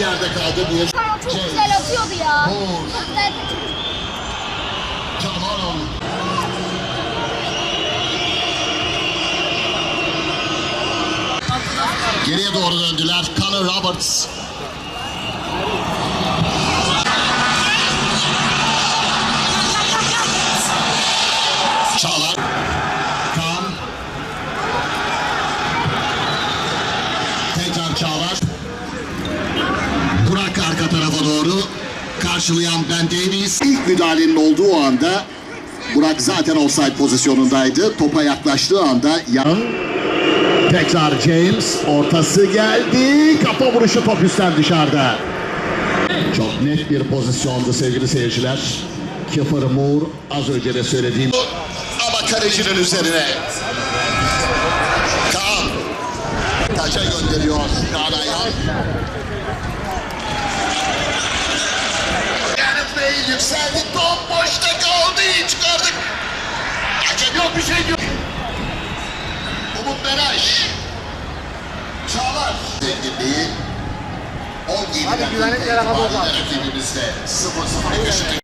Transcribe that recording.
yerde kaldı. Bu çok güzel atıyordu ya. Vur. Çok güzel kaçırdı. Çalhanoğlu. Geriye doğru döndüler. Connor Roberts. Çağlar. Kaan. Tekrar Çağlar. Karşılayan Ben Davies. İlk müdahalenin olduğu anda Burak zaten offside pozisyonundaydı. Topa yaklaştığı anda yan Tekrar James ortası geldi. Kafa vuruşu top üstten dışarıda. Çok net bir pozisyondu sevgili seyirciler. Kiefer Moore az önce de söylediğim ama kalecinin üzerine. Kaan taça gönderiyor Kaan Ayhan. Yükseldi. Top boşta kaldı. Çıkardık. Hakem yok bir şey yok. Umut Meraş. Çağlar. Zenginliği 17 Hadi güvenlik yere kadar rakibimizde 0-0 eşitlik.